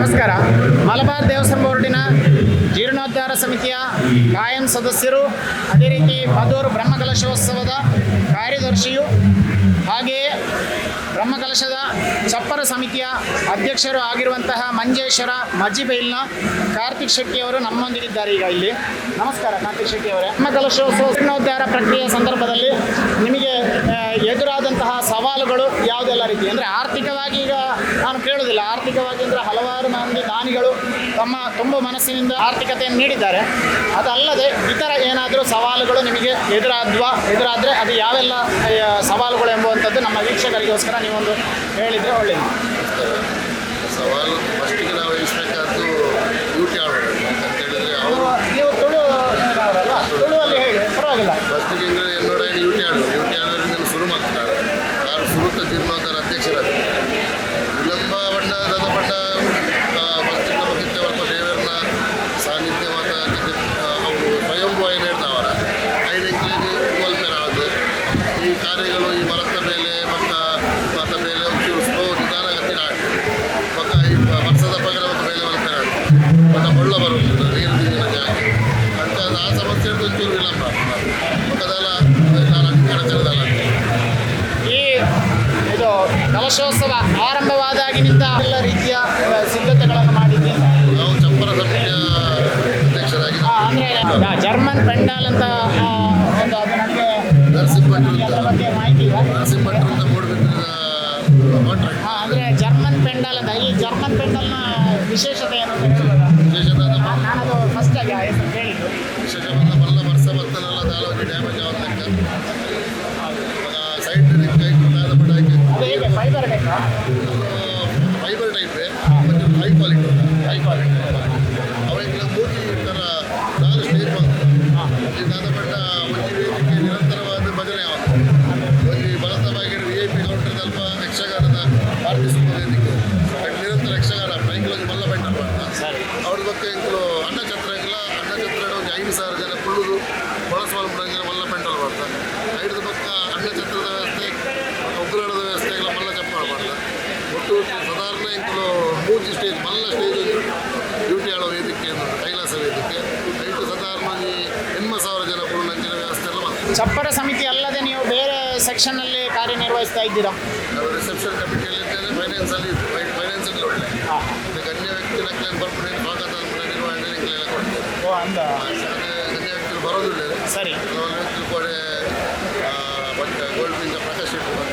ನಮಸ್ಕಾರ. ಮಲಬಾರ್ ದೇವಸ್ಥಾನ ಬೋರ್ಡಿನ ಜೀರ್ಣೋದ್ಧಾರ ಸಮಿತಿಯ ಕಾಯಂ ಸದಸ್ಯರು, ಅದೇ ರೀತಿ ಮಧೂರು ಬ್ರಹ್ಮಕಲಶೋತ್ಸವದ ಕಾರ್ಯದರ್ಶಿಯು ಹಾಗೆಯೇ ಬ್ರಹ್ಮಕಲಶದ ಚಪ್ಪರ ಸಮಿತಿಯ ಅಧ್ಯಕ್ಷರು ಆಗಿರುವಂತಹ ಮಂಜೇಶ್ವರ ಮಜಿಬೈಲ್ನ ಕಾರ್ತಿಕ್ ಶೆಟ್ಟಿಯವರು ನಮ್ಮೊಂದಿಗಿದ್ದಾರೆ ಈಗ ಇಲ್ಲಿ. ನಮಸ್ಕಾರ ಕಾರ್ತಿಕ್ ಶೆಟ್ಟಿ ಅವರೇ. ಬ್ರಹ್ಮಕಲಶೋತ್ಸವ ಜೀರ್ಣೋದ್ಧಾರ ಪ್ರಕ್ರಿಯೆಯ ಸಂದರ್ಭದಲ್ಲಿ ನಿಮಗೆ ಎದುರಾದಂತಹ ಸವಾಲುಗಳು ಯಾವುದೆಲ್ಲ ರೀತಿ? ಅಂದರೆ ಆರ್ಥಿಕವಾಗಿ ಈಗ ನಾನು ಕೇಳೋದಿಲ್ಲ. ಆರ್ಥಿಕವಾಗಿ ಅಂದರೆ ಹಲವಾರು ನಮಗೆ ದಾನಿಗಳು ತಮ್ಮ ತುಂಬ ಮನಸ್ಸಿನಿಂದ ಆರ್ಥಿಕತೆಯನ್ನು ನೀಡಿದ್ದಾರೆ. ಅದಲ್ಲದೆ ಇತರ ಏನಾದರೂ ಸವಾಲುಗಳು ನಿಮಗೆ ಎದುರಾದ್ವಾ? ಎದುರಾದರೆ ಅದು ಯಾವೆಲ್ಲ ಸವಾಲುಗಳು ಎಂಬುವಂಥದ್ದು ನಮ್ಮ ವೀಕ್ಷಕರಿಗೋಸ್ಕರ ನೀವೊಂದು ಹೇಳಿದರೆ ಒಳ್ಳೆಯದು. ಸವಾಲು ಫಸ್ಟಿಗೆ ನಾವು ಎಣಿಸಬೇಕಾದ್ದು ಡ್ಯೂಟಿ ಅಂತ ಹೇಳಿದ್ರೆ ಅವರು. ನೀವು ತುಳು ತುಳುವಲ್ಲಿ ಹೇಳಿ ಪರವಾಗಿಲ್ಲ. ಫಸ್ಟಿಗೆ ಅಂದರೆ ಡ್ಯೂಟಿ ಆಡಬೇಕು ಬರುತ್ತದೆ ನೀರು ಜಾಗ ಅಂತ ಆ ಸಮಸ್ಯೆ ಒಂಚೂರು ವಿಳಂಬ ನಾನು ಅಡ್ಕಡಚರದಲ್ಲ ಈ ಇದು ಕಲಶೋತ್ಸವ ಆರಂಭವಾದಾಗಿನಿಂದ ಎಲ್ಲ ರೀತಿಯ ಸಿದ್ಧತೆಗಳನ್ನು ಮಾಡಿದ್ದೀನಿ ನಾವು ಚಪ್ಪರ ಸಮಿತಿಯ ಅಧ್ಯಕ್ಷರಾಗಿ ಜರ್ಮನ್ ಪೆಂಡಾಲ್ ಅಂತ ಒಂದು ಅದು ನನಗೆ ನರಸಿಂಹಭಟ್ರು ಅಂತ. ಬಗ್ಗೆ ಮಾಹಿತಿ ಇಲ್ಲ ಅಂದರೆ ಜರ್ಮನ್ ಪೆಂಡಾಲ್ ಅಂತ ಈ ಜರ್ಮನ್ ಪೆಂಡಲ್ನ ವಿಶೇಷತೆ ಏನು ಅಂತ ಹೇಳ್ಬೋದಾ? ವಿಶೇಷವಾದ ಆ, ನಾನದು ಫಸ್ಟ್ ಆಗಿ ಆ ಹೆಸರು ಕೇಳಿದ್ದು ಮಲ್ಲ ವರ್ಷ ಬರ್ತನಲ್ಲ ದಾಲವಾಗಿ ಡ್ಯಾಮೇಜ್ ಸೈಡ್ ಕುಂದಾದ ಪಟಾಕಿ ಅದು ಹೇಗೆ ಫೈಬರ್ ಬೇಕಾ fiber type high quality high quality ಸಾವಿರ ಜನ ಕುಳ್ಳುದು ಮಲ್ಲ ಪೆಂಟಲ್ ಮಾಡ್ತಾರೆ ಐದು ಪಕ್ಕ ಅಡ್ಡ ಛತ್ರದ ವ್ಯವಸ್ಥೆ ಉಗ್ರಾಣದ ವ್ಯವಸ್ಥೆ ಎಲ್ಲ ಮಲ್ಲ ಚಪ್ಪಾಳ ಮಾಡ್ತಾರೆ ಒಟ್ಟು ಸಾಧಾರಣ ಇಂಕಲು ಮೂಜಿ ಸ್ಟೇಜ್ ಮಲ್ಲ ಸ್ಟೇಜ್ ಡ್ಯೂಟಿ ಆಡೋ ವೇದಿಕೆ ಕೈಲಾಸ ವೇದಿಕೆ. ಐದು ಸಾಧಾರಣವಾಗಿ ನಿಮ್ಮ ಸಾವಿರ ಜನ ಪೂರ್ಣಂಜನ ವ್ಯವಸ್ಥೆ ಎಲ್ಲ ಮಾಡ್ತಾರೆ. ಚಪ್ಪರ ಸಮಿತಿ ಅಲ್ಲದೆ ನೀವು ಬೇರೆ ಸೆಕ್ಷನ್ನಲ್ಲಿ ಕಾರ್ಯನಿರ್ವಹಿಸ್ತಾ ಇದ್ದೀರಾ? ರಿಸೆಪ್ಷನ್ ಕಮಿಟಿಯಲ್ಲಿ ಇದ್ದೇನೆ ಫೈನಾನ್ಸಲ್ಲಿ ಒಳ್ಳೆ. ಹಾಂ. ಒಳ್ಳೆ ಗಣ್ಯ ವ್ಯಕ್ತಿ ನಕ್ಲೇನು ಬರ್ಬಿಟ್ಟು ಸ್ವಾಗತ ನಿರ್ವಹಣೆ ಕೊಡ್ತೇವೆ ಓ ಅಂದ. ಗಣ್ಯ ವ್ಯಕ್ತಿಗಳು ಬರೋದಿಲ್ಲ ಸರಿ ಕೆಲವೊಂದು ವ್ಯಕ್ತಿಗಳು ಕೂಡ ಮತ್ತೆ ಗೋಲ್ಡ್ ಪಿಂಜ ಪ್ರಕಾಶ್ ಶೆಟ್ಟಿ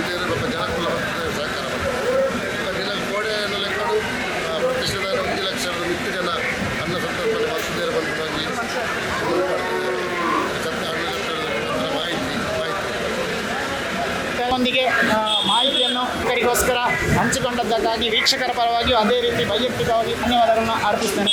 ಮಸ್ತ್ ಸಹಕಾರ ಒಂದು ಲಕ್ಷದ ಅನ್ನ ಮಾಹಿತಿ ಮಾಹಿತಿಯನ್ನು ಇತರಿಗೋಸ್ಕರ ಹಂಚಿಕೊಂಡದ್ದಕ್ಕಾಗಿ ವೀಕ್ಷಕರ ಪರವಾಗಿಯೂ ಅದೇ ರೀತಿ ವೈಯಕ್ತಿಕವಾಗಿ ಧನ್ಯವಾದಗಳನ್ನು ಅರ್ಪಿಸ್ತೇನೆ.